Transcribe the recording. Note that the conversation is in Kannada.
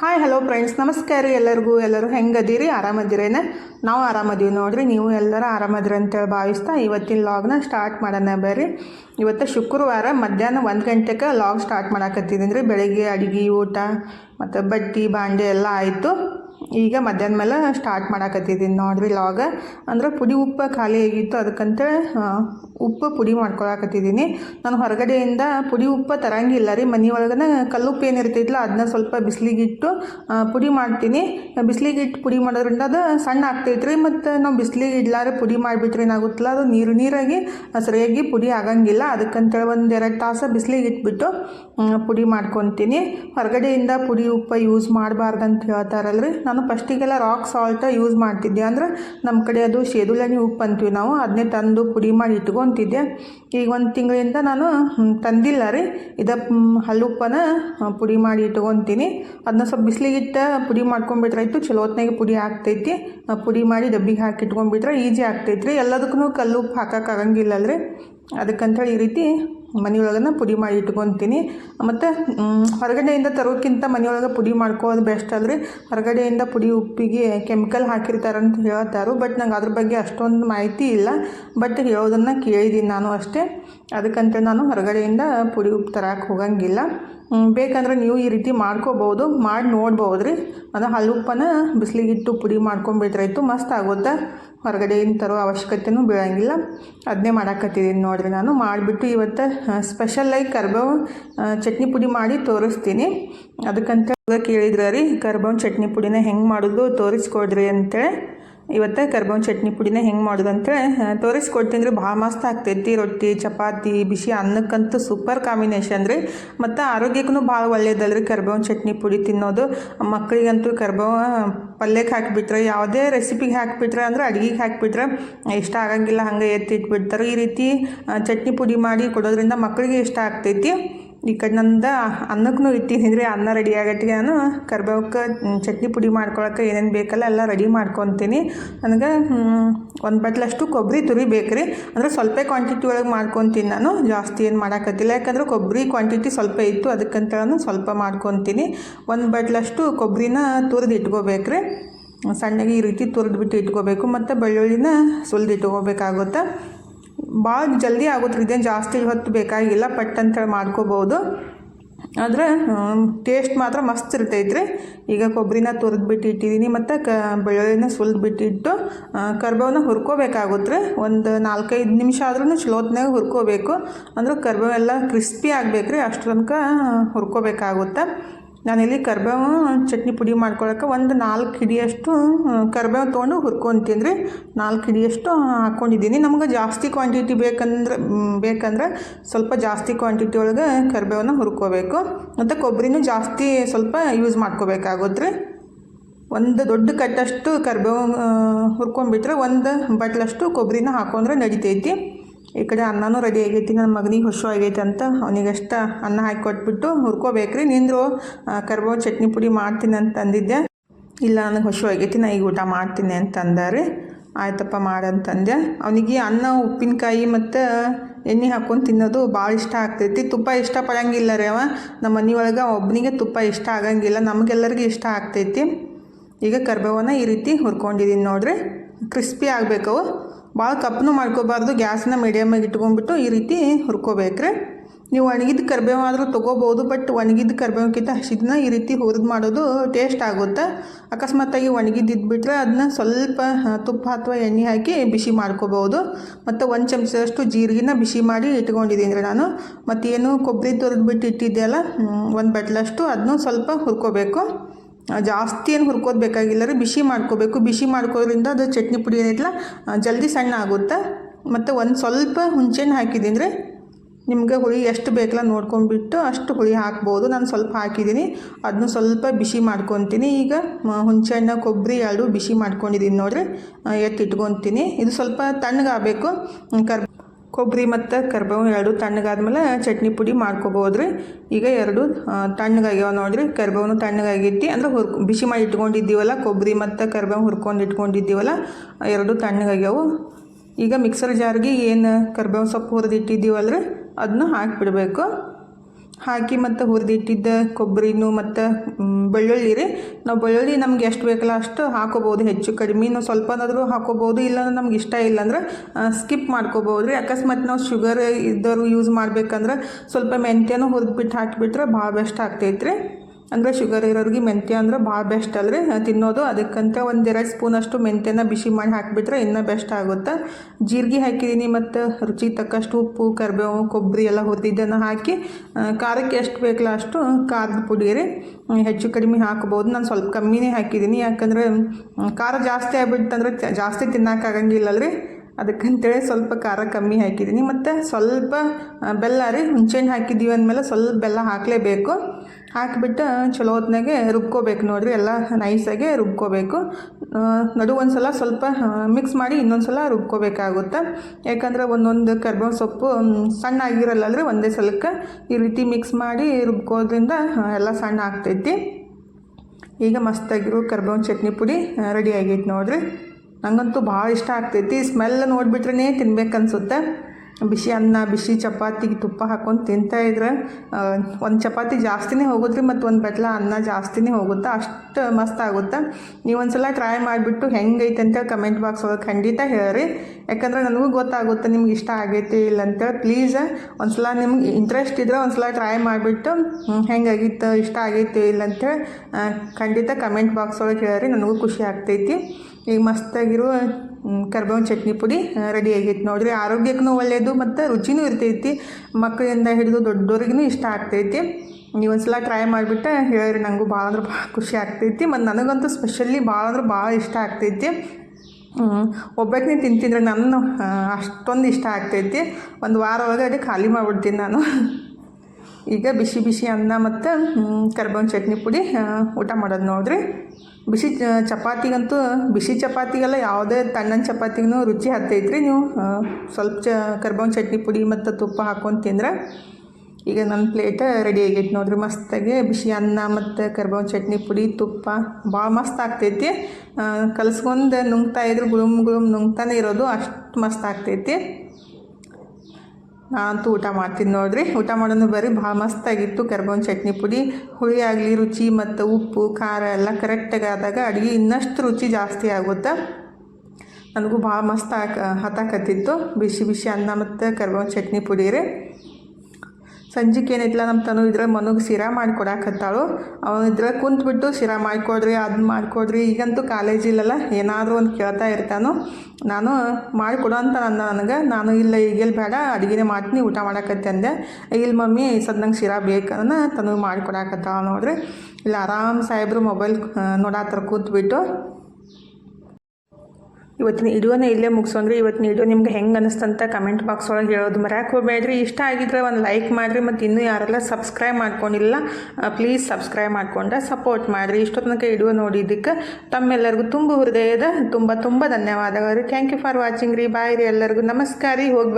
ಹಾಯ್ ಹಲೋ ಫ್ರೆಂಡ್ಸ್ ನಮಸ್ಕಾರ ಎಲ್ಲರಿಗೂ. ಎಲ್ಲರೂ ಹೆಂಗದೀರಿ? ಆರಾಮದಿರೇನ? ನಾವು ಆರಾಮದೀವಿ ನೋಡ್ರಿ. ನೀವು ಎಲ್ಲರೂ ಆರಾಮದಿರಿ ಅಂತೇಳಿ ಭಾವಿಸ್ತಾ ಇವತ್ತಿನ ಲಾಗ್ನ ಸ್ಟಾರ್ಟ್ ಮಾಡೋಣ ಬರ್ರಿ. ಇವತ್ತು ಶುಕ್ರವಾರ ಮಧ್ಯಾಹ್ನ ಒಂದು ಗಂಟೆಗೆ ಲಾಗ್ ಸ್ಟಾರ್ಟ್ ಮಾಡಾಕತ್ತಿದ್ದೀನಿ ರೀ ಬೆಳಗ್ಗೆ ಅಡುಗೆ, ಊಟ, ಮತ್ತು ಬಟ್ಟೆ, ಬಾಂಡೆ ಎಲ್ಲ ಆಯಿತು. ಈಗ ಮಧ್ಯಾಹ್ನ ಮೇಲೆ ಸ್ಟಾರ್ಟ್ ಮಾಡಾಕತ್ತಿದ್ದೀನಿ ನೋಡ್ರಿ ಲಾಗ ಅಂದ್ರೆ ಪುಡಿ ಉಪ್ಪು ಖಾಲಿ ಆಗಿತ್ತು, ಅದಕ್ಕಂತ ಉಪ್ಪು ಪುಡಿ ಮಾಡ್ಕೊಳಕತ್ತಿದ್ದೀನಿ ನಾನು ಹೊರಗಡೆಯಿಂದ ಪುಡಿ ಉಪ್ಪು ತರಂಗಿಲ್ಲ ರೀ ಮನೆ ಒಳಗನ ಕಲ್ಲುಪ್ಪು ಏನಿರ್ತೈತಿಲ್ಲ ಅದನ್ನ ಸ್ವಲ್ಪ ಬಿಸಿಲಿಗಿಟ್ಟು ಪುಡಿ ಮಾಡ್ತೀನಿ. ಬಿಸಿಲಿಗಿಟ್ಟು ಪುಡಿ ಮಾಡೋದ್ರಿಂದ ಅದು ಸಣ್ಣ ಆಗ್ತೈತೆ ರೀ, ಮತ್ತು ನಾವು ಬಿಸಿಲಿಗೆ ಇಡ್ಲಾರೆ ಪುಡಿ ಮಾಡಿಬಿಟ್ರೆ ಏನಾಗುತ್ತಲ್ಲ, ಅದು ನೀರು ನೀರಾಗಿ ಸರಿಯಾಗಿ ಪುಡಿ ಆಗಂಗಿಲ್ಲ. ಅದಕ್ಕಂತೇಳಿ ಒಂದು ಎರಡು ತಾಸು ಬಿಸಿಲಿಗೆ ಇಟ್ಬಿಟ್ಟು ಪುಡಿ ಮಾಡ್ಕೊತೀನಿ. ಹೊರಗಡೆಯಿಂದ ಪುಡಿ ಉಪ್ಪು ಯೂಸ್ ಮಾಡಬಾರ್ದು ಅಂತ ಹೇಳ್ತಾರಲ್ರಿ ನಾನು ಫಸ್ಟಿಗೆಲ್ಲ ರಾಕ್ ಸಾಲ್ಟ ಯೂಸ್ ಮಾಡ್ತಿದ್ದೆ. ಅಂದ್ರೆ ನಮ್ಮ ಕಡೆ ಅದು ಶೇದುಲನಿ ಉಪ್ಪು ಅಂತೀವಿ ನಾವು ಅದನ್ನೇ ತಂದು ಪುಡಿ ಮಾಡಿ ಇಟ್ಕೊತಿದ್ದೆ. ಈಗ ಒಂದು ತಿಂಗಳಿಂದ ನಾನು ತಂದಿಲ್ಲ ರೀ. ಇದ ಹಲ್ಲು ಹಲ್ಲುಪ್ಪನ ಪುಡಿ ಮಾಡಿ ಇಟ್ಕೊತೀನಿ. ಅದನ್ನ ಸ್ವಲ್ಪ ಬಿಸಿಲಿಗಿಟ್ಟು ಪುಡಿ ಮಾಡ್ಕೊಂಡ್ಬಿಟ್ರಾಯ್ತು ಚಲೋ ಹೊತ್ನಾಗೆ ಪುಡಿ ಆಗ್ತೈತಿ. ಪುಡಿ ಮಾಡಿ ಡಬ್ಬಿಗೆ ಹಾಕಿ ಇಟ್ಕೊಂಡ್ಬಿಟ್ರೆ ಈಜಿ ಆಗ್ತೈತಿ ರೀ ಎಲ್ಲದಕ್ಕೂ ಕಲ್ಲುಪ್ಪು ಹಾಕಕ್ಕೆ ಆಗಂಗಿಲ್ಲಲ್ರಿ. ಅದಕ್ಕಂಥೇಳಿ ಈ ರೀತಿ ಮನೆಯೊಳಗನ ಪುಡಿ ಮಾಡಿ ಇಟ್ಕೊತೀನಿ. ಮತ್ತು ಹೊರಗಡೆಯಿಂದ ತರೋಕ್ಕಿಂತ ಮನೆಯೊಳಗೆ ಪುಡಿ ಮಾಡ್ಕೋದು ಬೆಸ್ಟ್ ಅಲ್ರಿ ಹೊರಗಡೆಯಿಂದ ಪುಡಿ ಉಪ್ಪಿಗೆ ಕೆಮಿಕಲ್ ಹಾಕಿರ್ತಾರಂತ ಹೇಳ್ತಾರೋ. ಬಟ್ ನಂಗೆ ಅದ್ರ ಬಗ್ಗೆ ಅಷ್ಟೊಂದು ಮಾಹಿತಿ ಇಲ್ಲ. ಬಟ್ ಹೇಳೋದನ್ನು ಕೇಳಿದ್ದೀನಿ ನಾನು ಅಷ್ಟೇ. ಅದಕ್ಕಂತ ನಾನು ಹೊರಗಡೆಯಿಂದ ಪುಡಿ ಉಪ್ಪು ತರಕ್ಕೆ ಹೋಗಂಗಿಲ್ಲ. ಬೇಕಂದ್ರೆ ನೀವು ಈ ರೀತಿ ಮಾಡ್ಕೋಬೋದು. ಮಾಡಿ ನೋಡ್ಬೋದು ರೀ ಅದು ಹಲ್ಲುಪ್ಪನ ಬಿಸಿಲಿಗಿಟ್ಟು ಪುಡಿ ಮಾಡ್ಕೊಂಬಿಟ್ರಾಯ್ತು ಮಸ್ತ್ ಆಗುತ್ತೆ. ಹೊರಗಡೆಯಿಂದ ತರೋ ಅವಶ್ಯಕತೆಯೂ ಬೀಳಂಗಿಲ್ಲ. ಅದನ್ನೇ ಮಾಡಾಕತ್ತಿದ್ದೀನಿ ನೋಡಿರಿ ನಾನು. ಮಾಡಿಬಿಟ್ಟು ಇವತ್ತು ಸ್ಪೆಷಲ್ ಕರ್ಬೇವು ಚಟ್ನಿ ಪುಡಿ ಮಾಡಿ ತೋರಿಸ್ತೀನಿ. ಅದಕ್ಕಂತ ಕೇಳಿದ್ರೆ ರೀ ಕರ್ಬೇವಿನ ಚಟ್ನಿ ಪುಡಿನ ಹೆಂಗೆ ಮಾಡೋದು ತೋರಿಸ್ಕೊಡ್ರಿ ಅಂತೇಳಿ. ಇವತ್ತು ಕರ್ಬೇವಿನ ಚಟ್ನಿ ಪುಡಿನ ಹೆಂಗೆ ಮಾಡೋದು ಅಂತೇಳಿ ಆ, ತೋರಿಸ್ಕೊಡ್ತೀನಿ. ಭಾಳ ಮಸ್ತ್ ಆಗ್ತೈತಿ ರೊಟ್ಟಿ ಚಪಾತಿ ಬಿಸಿ ಅನ್ನಕ್ಕಂತೂ ಸೂಪರ್ ಕಾಂಬಿನೇಷನ್ ರೀ. ಮತ್ತು ಆರೋಗ್ಯಕ್ಕೂ ಭಾಳ ಒಳ್ಳೇದಲ್ರಿ ಕರ್ಬೇವಿನ ಚಟ್ನಿ ಪುಡಿ ತಿನ್ನೋದು. ಮಕ್ಕಳಿಗಂತೂ ಕರ್ಬೇವು ಪಲ್ಯಕ್ಕೆ ಹಾಕಿಬಿಟ್ರೆ ಯಾವುದೇ ರೆಸಿಪಿಗೆ ಹಾಕಿಬಿಟ್ರೆ ಅಂದ್ರೆ ಅಡುಗೆಗೆ ಹಾಕಿಬಿಟ್ರೆ ಇಷ್ಟ ಆಗಂಗಿಲ್ಲ ಹಂಗೆ ಎತ್ತಿಟ್ಬಿಡ್ತಾರೆ ಈ ರೀತಿ ಚಟ್ನಿ ಪುಡಿ ಮಾಡಿ ಕೊಡೋದ್ರಿಂದ ಮಕ್ಕಳಿಗೆ ಇಷ್ಟ ಆಗ್ತೈತಿ. ಈ ಕಡೆ ನಂದು ಅನ್ನಕ್ಕೂ ಇಟ್ಟಿದ್ದೀನಿ ರೀ ಅನ್ನ ರೆಡಿ ಆಗಟ್ಟಿಗೆ ನಾನು ಕರ್ಬೇವಕ್ಕೆ ಚಟ್ನಿ ಪುಡಿ ಮಾಡ್ಕೊಳಕ್ಕೆ ಏನೇನು ಬೇಕಲ್ಲ ಎಲ್ಲ ರೆಡಿ ಮಾಡ್ಕೊತೀನಿ. ನನಗೆ ಒಂದು ಬಟ್ಲಷ್ಟು ಕೊಬ್ಬರಿ ತುರಿ ಬೇಕು ರೀ. ಅಂದರೆ ಸ್ವಲ್ಪ ಕ್ವಾಂಟಿಟಿ ಒಳಗೆ ಮಾಡ್ಕೊತೀನಿ ನಾನು. ಜಾಸ್ತಿ ಏನು ಮಾಡೋಕ್ಕತ್ತಿಲ್ಲ ಯಾಕಂದ್ರೆ ಕೊಬ್ಬರಿ ಕ್ವಾಂಟಿಟಿ ಸ್ವಲ್ಪ ಇತ್ತು. ಅದಕ್ಕಂತ ನಾನು ಸ್ವಲ್ಪ ಮಾಡ್ಕೊತೀನಿ. ಒಂದು ಬಟ್ಲಷ್ಟು ಕೊಬ್ಬರಿನ ತುರಿದು ಇಟ್ಕೋಬೇಕು ರೀ. ಸಣ್ಣಗೆ ಈ ರೀತಿ ತುರಿದ್ಬಿಟ್ಟು ಇಟ್ಕೋಬೇಕು. ಮತ್ತು ಬೆಳ್ಳುಳ್ಳಿನ ಸುಲಿದು ಇಟ್ಕೋಬೇಕಾಗುತ್ತೆ. ಭಾಳ ಜಲ್ದಿ ಆಗುತ್ತೆ ಇದೇನು ಜಾಸ್ತಿ ಹೊತ್ತು ಬೇಕಾಗಿಲ್ಲ, ಪಟ್ ಅಂತೇಳಿ ಮಾಡ್ಕೋಬೋದು. ಆದರೆ ಟೇಸ್ಟ್ ಮಾತ್ರ ಮಸ್ತ್ ಇರ್ತೈತೆ ರೀ ಈಗ ಕೊಬ್ಬರಿನ ತುರಿದು ಬಿಟ್ಟಿಟ್ಟಿದ್ದೀನಿ ಮತ್ತು ಕ, ಬೆಳ್ಳುಳ್ಳಿನ ಸುಲಿದ್ಬಿಟ್ಟಿಟ್ಟು ಕರ್ಬೇವನ್ನ ಹುರ್ಕೋಬೇಕಾಗುತ್ತೆ ಒಂದು ನಾಲ್ಕೈದು ನಿಮಿಷ ಆದ್ರೂ ಚಲೋತ್ನಾಗ ಹುರ್ಕೋಬೇಕು. ಅಂದ್ರೆ ಕರ್ಬೇವೆಲ್ಲ ಕ್ರಿಸ್ಪಿ ಆಗಬೇಕ್ರಿ ರೀ ಅಷ್ಟು ತನಕ ಹುರ್ಕೋಬೇಕಾಗುತ್ತೆ. ನಾನಿಲ್ಲಿ ಕರ್ಬೇವು ಚಟ್ನಿ ಪುಡಿ ಮಾಡ್ಕೊಳಕ್ಕೆ ಒಂದು ನಾಲ್ಕು ಹಿಡಿಯಷ್ಟು ಕರ್ಬೇವು ತೊಗೊಂಡು ಹುರ್ಕೊತೀನಿ ರೀ. ನಾಲ್ಕು ಹಿಡಿಯಷ್ಟು ಹಾಕ್ಕೊಂಡಿದ್ದೀನಿ. ನಮ್ಗೆ ಜಾಸ್ತಿ ಕ್ವಾಂಟಿಟಿ ಬೇಕಂದ್ರೆ ಬೇಕಂದ್ರೆ ಸ್ವಲ್ಪ ಜಾಸ್ತಿ ಕ್ವಾಂಟಿಟಿ ಒಳಗೆ ಕರ್ಬೇವನ್ನ ಹುರ್ಕೋಬೇಕು. ಮತ್ತು ಕೊಬ್ಬರಿನೂ ಜಾಸ್ತಿ ಸ್ವಲ್ಪ ಯೂಸ್ ಮಾಡ್ಕೋಬೇಕಾಗುತ್ತೆ ಒಂದು ದೊಡ್ಡ ಕಟ್ಟಷ್ಟು ಕರ್ಬೇವು ಹುರ್ಕೊಂಡ್ಬಿಟ್ರೆ ಒಂದು ಬಟ್ಲಷ್ಟು ಕೊಬ್ಬರಿನ ಹಾಕೊಂಡ್ರೆ ನಡಿತೈತಿ. ಈ ಕಡೆ ಅನ್ನನೂ ರೆಡಿ ಆಗೈತಿ, ನನ್ನ ಮಗನಿಗೆ ಹುಷು ಆಗೈತೆ ಅಂತ ಅವನಿಗಷ್ಟ ಅನ್ನ ಹಾಕಿ ಕೊಟ್ಬಿಟ್ಟು ಹುರ್ಕೋಬೇಕ್ರಿ. ನಿಂದ್ರು ಕರ್ಬೋ ಚಟ್ನಿ ಪುಡಿ ಮಾಡ್ತೀನಿ ಅಂತ ಅಂದಿದ್ದೆ. ಇಲ್ಲ, ನನಗೆ ಹುಷು ಆಗೈತಿ, ನಾ ಈಗ ಊಟ ಮಾಡ್ತೀನಿ ಅಂತ ರೀ ಆಯ್ತಪ್ಪ ಮಾಡಂತಂದೆ ಅವನಿಗೆ ಅನ್ನ, ಉಪ್ಪಿನಕಾಯಿ ಮತ್ತು ಎಣ್ಣೆ ಹಾಕ್ಕೊಂಡು ತಿನ್ನೋದು ಭಾಳ ಇಷ್ಟ ಆಗ್ತೈತಿ. ತುಪ್ಪ ಇಷ್ಟಪಡಂಗಿಲ್ಲ ರೀ ಅವ. ನಮ್ಮ ಮನೆಯೊಳಗೆ ಒಬ್ಬನಿಗೆ ತುಪ್ಪ ಇಷ್ಟ ಆಗಂಗಿಲ್ಲ, ನಮಗೆಲ್ಲರಿಗೂ ಇಷ್ಟ ಆಗ್ತೈತಿ. ಈಗ ಕರ್ಬೇವನ್ನ ಈ ರೀತಿ ಹುರ್ಕೊಂಡಿದ್ದೀನಿ ನೋಡ್ರಿ. ಕ್ರಿಸ್ಪಿ ಆಗಬೇಕವು. ಭಾಳ ಕಪ್ಪನ್ನು ಮಾಡ್ಕೋಬಾರ್ದು, ಗ್ಯಾಸ್ನ ಮೀಡಿಯಮಾಗಿ ಇಟ್ಕೊಂಡ್ಬಿಟ್ಟು ಈ ರೀತಿ ಹುರ್ಕೋಬೇಕ್ರಿ. ನೀವು ಒಣಗಿದ ಕರಿಬೇವು ಆದರೂ ತೊಗೋಬೋದು ಬಟ್ ಒಣಗಿದ ಕರ್ಬೇವಕ್ಕಿಂತ ಹಸಿದನ್ನ ಈ ರೀತಿ ಹುರಿದು ಮಾಡೋದು ಟೇಸ್ಟ್ ಆಗುತ್ತೆ. ಅಕಸ್ಮಾತಾಗಿ ಒಣಗಿದ್ದಿದ್ಬಿಟ್ರೆ ಅದನ್ನ ಸ್ವಲ್ಪ ತುಪ್ಪ ಅಥವಾ ಎಣ್ಣೆ ಹಾಕಿ ಬಿಸಿ ಮಾಡ್ಕೋಬೋದು. ಮತ್ತು ಒಂದು ಚಮಚದಷ್ಟು ಜೀರಿಗೆನ ಬಿಸಿ ಮಾಡಿ ಇಟ್ಕೊಂಡಿದ್ದೀನಿ ರೀ ನಾನು. ಮತ್ತೇನು ಕೊಬ್ಬರಿ ತುರಿದ್ಬಿಟ್ಟು ಇಟ್ಟಿದ್ದೆ ಅಲ್ಲ ಒಂದು ಬಟ್ಲಷ್ಟು ಅದನ್ನೂ ಸ್ವಲ್ಪ ಹುರ್ಕೋಬೇಕು. ಜಾಸ್ತಿ ಏನು ಹುರ್ಕೋದು ರೀ ಬಿಸಿ ಮಾಡ್ಕೋಬೇಕು. ಬಿಸಿ ಮಾಡ್ಕೋದ್ರಿಂದ ಅದು ಚಟ್ನಿ ಪುಡಿ ಏನೈತಲ್ಲ ಜಲ್ದಿ ಸಣ್ಣ ಆಗುತ್ತೆ. ಮತ್ತು ಒಂದು ಸ್ವಲ್ಪ ಹುಂಚೆಹಣ್ಣು ಹಾಕಿದ್ದೀನಿ ರೀ. ನಿಮ್ಗೆ ಹುಳಿ ಎಷ್ಟು ಬೇಕಲ್ಲ ನೋಡ್ಕೊಂಡ್ಬಿಟ್ಟು ಅಷ್ಟು ಹುಳಿ ಹಾಕ್ಬೋದು. ನಾನು ಸ್ವಲ್ಪ ಹಾಕಿದ್ದೀನಿ. ಅದನ್ನು ಸ್ವಲ್ಪ ಬಿಸಿ ಮಾಡ್ಕೊತೀನಿ. ಈಗ ಹುಂಚೆಹಣ್ಣು ಕೊಬ್ಬರಿ ಎರಡು ಬಿಸಿ ಮಾಡ್ಕೊಂಡಿದ್ದೀನಿ ನೋಡಿರಿ. ಎತ್ತಿಟ್ಕೊತೀನಿ ಇದು ಸ್ವಲ್ಪ ತಣ್ಣಗಾಗಬೇಕು. ಕರ್ ಕೊಬ್ಬರಿ ಮತ್ತು ಕರ್ಬೇವು ಎರಡು ತಣ್ಣಗಾದ್ಮೇಲೆ ಚಟ್ನಿ ಪುಡಿ ಮಾಡ್ಕೋಬೋದು ರೀ ಈಗ ಎರಡು ತಣ್ಣಗಾಗ್ಯಾವ ನೋಡಿರಿ. ಕರ್ಬೇವು ತಣ್ಣಗಾಗೈತಿ ಅಂದ್ರೆ ಹುರ್, ಬಿಸಿ ಮಾಡಿ ಇಟ್ಕೊಂಡಿದ್ದೀವಲ್ಲ, ಕೊಬ್ಬರಿ ಮತ್ತು ಕರಿಬೇವು ಹುರ್ಕೊಂಡು ಇಟ್ಕೊಂಡಿದ್ದೀವಲ್ಲ, ಎರಡು ತಣ್ಣಗಾಗ್ಯಾವು. ಈಗ ಮಿಕ್ಸರ್ ಜಾರ್ಗೆ ಏನು ಕರ್ಬೇವು ಸೊಪ್ಪು ಹುರಿದಿಟ್ಟಿದ್ದೀವಲ್ಲ ಇಟ್ಟಿದ್ದೀವಲ್ರಿ ಅದನ್ನ ಹಾಕಿಬಿಡ್ಬೇಕು. ಹಾಕಿ ಮತ್ತು ಹುರಿದಿಟ್ಟಿದ್ದ ಕೊಬ್ಬರಿನೂ ಮತ್ತು ಬೆಳ್ಳುಳ್ಳಿ ರೀ. ನಾವು ಬೆಳ್ಳುಳ್ಳಿ ನಮ್ಗೆ ಎಷ್ಟು ಬೇಕಲ್ಲ ಅಷ್ಟು ಹಾಕೋಬೋದು ಹೆಚ್ಚು ಕಡಿಮೆ. ನಾವು ಸ್ವಲ್ಪನಾದರೂ ಹಾಕೋಬೋದು, ಇಲ್ಲಾಂದ್ರೆ ನಮ್ಗೆ ಇಷ್ಟ ಇಲ್ಲಾಂದ್ರೆ ಸ್ಕಿಪ್ ಮಾಡ್ಕೋಬೋದು ರೀ. ಅಕಸ್ಮಾತ್ ನಾವು ಶುಗರ್ ಇದ್ದವರು ಯೂಸ್ ಮಾಡ್ಬೇಕಂದ್ರೆ ಸ್ವಲ್ಪ ಮೆಂತ್ಯನೂ ಹುರಿದ್ಬಿಟ್ಟು ಹಾಕಿಬಿಟ್ರೆ ಭಾಳ ಬೆಸ್ಟ್ ಆಗ್ತೈತೆ ರೀ ಅಂದರೆ ಶುಗರ್ ಇರೋರಿಗೆ ಮೆಂತ್ಯ ಅಂದ್ರೆ ಭಾಳ ಬೆಸ್ಟ್ ಅಲ್ರಿ. ತಿನ್ನೋದು ಅದಕ್ಕಂತ ಒಂದೆರಡು ಸ್ಪೂನಷ್ಟು ಮೆಂತ್ಯನ ಬಿಸಿ ಮಾಡಿ ಹಾಕಿಬಿಟ್ರೆ ಇನ್ನೂ ಬೆಸ್ಟ್ ಆಗುತ್ತೆ. ಜೀರಿಗೆ ಹಾಕಿದ್ದೀನಿ ಮತ್ತು ರುಚಿ ತಕ್ಕಷ್ಟು ಉಪ್ಪು, ಕರಿಬೇವು ಕೊಬ್ಬರಿ ಎಲ್ಲ ಹುರಿದಿದ್ದನ್ನು ಹಾಕಿ ಖಾರಕ್ಕೆ ಎಷ್ಟು ಬೇಕಲ್ಲ ಅಷ್ಟು ಖಾರದ ಪುಡಿ ರೀ. ಹೆಚ್ಚು ಕಡಿಮೆ ಹಾಕ್ಬೋದು. ನಾನು ಸ್ವಲ್ಪ ಕಮ್ಮಿನೇ ಹಾಕಿದ್ದೀನಿ ಯಾಕಂದರೆ ಖಾರ ಜಾಸ್ತಿ ಆಗ್ಬಿಟ್ಟಂದ್ರೆ ಜಾಸ್ತಿ ಜಾಸ್ತಿ ತಿನ್ನೋಕ್ಕಾಗಂಗಿಲ್ಲಲ್ರಿ ಅದಕ್ಕಂತೇಳಿ ಸ್ವಲ್ಪ ಖಾರ ಕಮ್ಮಿ ಹಾಕಿದ್ದೀನಿ. ಮತ್ತು ಸ್ವಲ್ಪ ಬೆಲ್ಲ ರೀ ಹುಣ್ಸೆಹಣ್ಣು ಹಾಕಿದ್ದೀವಿ ಅಂದಮೇಲೆ ಸ್ವಲ್ಪ ಬೆಲ್ಲ ಹಾಕಲೇಬೇಕು. ಹಾಕಿಬಿಟ್ಟು ಚಲೋ ಹೊತ್ನಾಗೆ ರುಬ್ಕೋಬೇಕು ನೋಡಿರಿ, ಎಲ್ಲ ನೈಸಾಗೆ ರುಬ್ಕೋಬೇಕು. ನಡು ಒಂದು ಸಲ ಸ್ವಲ್ಪ ಮಿಕ್ಸ್ ಮಾಡಿ ಇನ್ನೊಂದು ಸಲ ರುಬ್ಕೋಬೇಕಾಗುತ್ತೆ. ಯಾಕಂದರೆ ಒಂದೊಂದು ಕರ್ಬೇವು ಸೊಪ್ಪು ಸಣ್ಣ ಆಗಿರಲ್ಲ ಒಂದೇ ಸಲಕ್ಕೆ ಈ ರೀತಿ ಮಿಕ್ಸ್ ಮಾಡಿ ರುಬ್ಕೋದ್ರಿಂದ ಎಲ್ಲ ಸಣ್ಣ ಆಗ್ತೈತಿ. ಈಗ ಮಸ್ತಾಗಿರೋ ಕರ್ಬೇವಿನ ಚಟ್ನಿ ಪುಡಿ ರೆಡಿ ಆಗೈತೆ ನೋಡ್ರಿ. ನಂಗಂತೂ ಭಾಳ ಇಷ್ಟ ಆಗ್ತೈತಿ. ಸ್ಮೆಲ್ ನೋಡಿಬಿಟ್ರೇ ತಿನ್ಬೇಕನ್ಸುತ್ತೆ. ಬಿಸಿ ಅನ್ನ, ಬಿಸಿ ಚಪಾತಿಗೆ ತುಪ್ಪ ಹಾಕ್ಕೊಂಡು ತಿಂತಾಯಿದ್ರೆ ಒಂದು ಚಪಾತಿ ಜಾಸ್ತಿನೇ ಹೋಗುತ್ತೆ ಮತ್ತು ಒಂದು ಬೆಟ್ಲ ಅನ್ನ ಜಾಸ್ತಿನೇ ಹೋಗುತ್ತೆ? ಅಷ್ಟು ಮಸ್ತ್ ಆಗುತ್ತೆ. ನೀವು ಒಂದು ಸಲ ಟ್ರೈ ಮಾಡಿಬಿಟ್ಟು ಹೆಂಗೈತೆ ಅಂತ ಕಮೆಂಟ್ ಬಾಕ್ಸ್ ಒಳಗೆ ಖಂಡಿತ ಹೇಳ್ರಿ. ಯಾಕಂದ್ರೆ ನನಗೂ ಗೊತ್ತಾಗುತ್ತೆ ನಿಮ್ಗೆ ಇಷ್ಟ ಆಗೈತಿ ಇಲ್ಲ ಅಂತೇಳಿ ಪ್ಲೀಸ್ ಒಂದು ಸಲ ನಿಮ್ಗೆ ಇಂಟ್ರೆಸ್ಟ್ ಇದ್ರೆ ಒಂದು ಸಲ ಟ್ರೈ ಮಾಡಿಬಿಟ್ಟು ಹೆಂಗಾಗಿತ್ತು, ಇಷ್ಟ ಆಗೈತಿ ಇಲ್ಲ ಅಂತೇಳಿ ಖಂಡಿತ ಕಮೆಂಟ್ ಬಾಕ್ಸ್ ಒಳಗೆ ಹೇಳ್ರಿ. ನನಗೂ ಖುಷಿ ಆಗ್ತೈತಿ. ಈಗ ಮಸ್ತಾಗಿರುವ ಕರ್ಬೇವಿನ ಚಟ್ನಿ ಪುಡಿ ರೆಡಿ ಆಗೈತಿ. ನೋಡಿರಿ ಆರೋಗ್ಯಕ್ಕೂ ಒಳ್ಳೆಯದು ಮತ್ತು ರುಚಿನೂ ಇರ್ತೈತಿ. ಮಕ್ಕಳಿಂದ ಹಿಡಿದು ದೊಡ್ಡವ್ರಿಗೂ ಇಷ್ಟ ಆಗ್ತೈತಿ. ನೀವು ಒಂದ್ಸಲ ಟ್ರೈ ಮಾಡಿಬಿಟ್ಟು ಹೇಳ್ರಿ ನನಗೂ ಭಾಳ ಅಂದ್ರೆ ಭಾಳ ಖುಷಿ ಆಗ್ತೈತಿ. ಮತ್ತು ನನಗಂತೂ ಸ್ಪೆಷಲಿ ಭಾಳ ಅಂದ್ರೆ ಭಾಳ ಇಷ್ಟ ಆಗ್ತೈತಿ. ಒಬ್ಬಟ್ಟಿನ ತಿಂತಿದ್ರೆ ನನ್ನ ಅಷ್ಟೊಂದು ಇಷ್ಟ ಆಗ್ತೈತಿ. ಒಂದು ವಾರ ಒಳಗೆ ಅದೇ ಖಾಲಿ ಮಾಡಿಬಿಡ್ತೀನಿ ನಾನು. ಈಗ ಬಿಸಿ ಬಿಸಿ ಅನ್ನ ಮತ್ತು ಕರ್ಬೇವಿನ ಚಟ್ನಿ ಪುಡಿ ಊಟ ಮಾಡೋದು ನೋಡ್ರಿ. ಬಿಸಿ ಚಪಾತಿಗಂತೂ ಬಿಸಿ ಚಪಾತಿಗೆಲ್ಲ ಯಾವುದೇ ತಣ್ಣನ ಚಪಾತಿಗೂ ರುಚಿ ಹತ್ತೈತ್ರಿ ನೀವು. ಸ್ವಲ್ಪ ಚ ಕರ್ಬೇವಿನ ಚಟ್ನಿ ಪುಡಿ ಮತ್ತು ತುಪ್ಪ ಹಾಕ್ಕೊಂಡು ತಿಂದ್ರೆ ಈಗ ನನ್ನ ಪ್ಲೇಟ್ ರೆಡಿ ಆಗೈತೆ ನೋಡ್ರಿ. ಮಸ್ತಾಗಿ ಬಿಸಿ ಅನ್ನ ಮತ್ತು ಕರ್ಬೇವಿನ ಚಟ್ನಿ ಪುಡಿ, ತುಪ್ಪ ಭಾಳ ಮಸ್ತ್ ಆಗ್ತೈತಿ. ಕಲ್ಸ್ಕೊಂಡು ನುಂಗ್ತಾ ಇದ್ರೆ ಗುಳುಮ್ ಗುಳುಮ್ ನುಂಗ್ತಾನೆ ಇರೋದು ಅಷ್ಟು ಮಸ್ತ್ ಆಗ್ತೈತಿ. ನಾನಂತೂ ಊಟ ಮಾಡ್ತೀನಿ ನೋಡ್ರಿ. ಊಟ ಮಾಡೋದು ಬರೀ ಭಾಳ ಮಸ್ತಾಗಿತ್ತು. ಕರ್ಬೇವಿನ ಚಟ್ನಿ ಪುಡಿ, ಹುಳಿ ಆಗಲಿ, ರುಚಿ ಮತ್ತು ಉಪ್ಪು, ಖಾರ ಎಲ್ಲ ಕರೆಕ್ಟಾಗಿ ಆದಾಗ ಅಡುಗೆ ಇನ್ನಷ್ಟು ರುಚಿ ಜಾಸ್ತಿ ಆಗುತ್ತೆ? ನನಗೂ ಭಾಳ ಮಸ್ತ್ ಹತ್ತಾಕತ್ತಿತ್ತು ಬಿಸಿ ಬಿಸಿ ಅನ್ನ ಮತ್ತು ಕರ್ಬೇವಿನ ಚಟ್ನಿ ಪುಡಿ ರೀ. ಸಂಜೆಗೆ ಏನೈತಿಲ್ಲ ನಮ್ಮ ತನು ಇದ್ರೆ ಮನಗೆ ಶಿರಾ ಮಾಡಿ ಕೊಡಾಕತ್ತಾಳು. ಅವನು ಇದ್ರೆ ಕುಂತ್ಬಿಟ್ಟು ಶಿರಾ ಮಾಡಿಕೊಡ್ರಿ ಅದನ್ನ ಮಾಡಿಕೊಡ್ರಿ ಈಗಂತೂ ಕಾಲೇಜಿಲ್ಲಲ್ಲ ಏನಾದರೂ ಒಂದು ಕೇಳ್ತಾ ಇರ್ತಾನು. ನಾನು ಮಾಡಿಕೊಡು ಅಂತ ನನ್ನ ನನಗೆ. ನಾನು ಇಲ್ಲ ಈಗೆಲ್ಲ ಬೇಡ, ಅಡುಗೆನೇ ಮಾಡ್ತೀನಿ, ಊಟ ಮಾಡಕತ್ತೆ ಅಂದೆ. ಇಲ್ಲಿ ಮಮ್ಮಿ ಸದ್ ನಂಗೆ ಶಿರಾ ಬೇಕನ್ನ ತನು ಮಾಡಿಕೊಡಾಕತ್ತಾಳ ನೋಡ್ರಿ. ಇಲ್ಲ ಆರಾಮ್ ಸಾಹೇಬ್ರು ಮೊಬೈಲ್ ನೋಡಾತ್ರ ಕೂತ್ಬಿಟ್ಟು ಇವತ್ತಿನ ವಿಡಿಯೋನ ಇಲ್ಲೇ ಮುಗಿಸೋಂದ್ರೆ ಇವತ್ತಿನ ವಿಡಿಯೋ ನಿಮ್ಗೆ ಹೆಂಗೆ ಅನಿಸ್ತಂತ ಕಮೆಂಟ್ ಬಾಕ್ಸ್ ಒಳಗೆ ಹೇಳೋದು ಮರ್ಯಾಕೆ ಹೋಗಬೇಡ್ರಿ. ಇಷ್ಟ ಆಗಿದ್ರೆ ಒಂದು ಲೈಕ್ ಮಾಡಿರಿ, ಮತ್ತು ಇನ್ನೂ ಯಾರೆಲ್ಲ ಸಬ್ಸ್ಕ್ರೈಬ್ ಮಾಡ್ಕೊಂಡಿಲ್ಲ ಪ್ಲೀಸ್ ಸಬ್ಸ್ಕ್ರೈಬ್ ಮಾಡ್ಕೊಂಡೆ ಸಪೋರ್ಟ್ ಮಾಡಿರಿ. ಇಷ್ಟೊತ್ತು ತನಕ ವಿಡಿಯೋ ನೋಡಿದ್ದಕ್ಕೆ ತಮ್ಮೆಲ್ಲರಿಗೂ ತುಂಬ ಹೃದಯದ ತುಂಬ ತುಂಬ ಧನ್ಯವಾದಗಳು ರೀ. ಥ್ಯಾಂಕ್ ಯು ಫಾರ್ ವಾಚಿಂಗ್ ರೀ. ಬಾಯ್ ರೀ ಎಲ್ಲರಿಗೂ. ನಮಸ್ಕಾರ ರೀ. ಹೋಗಿ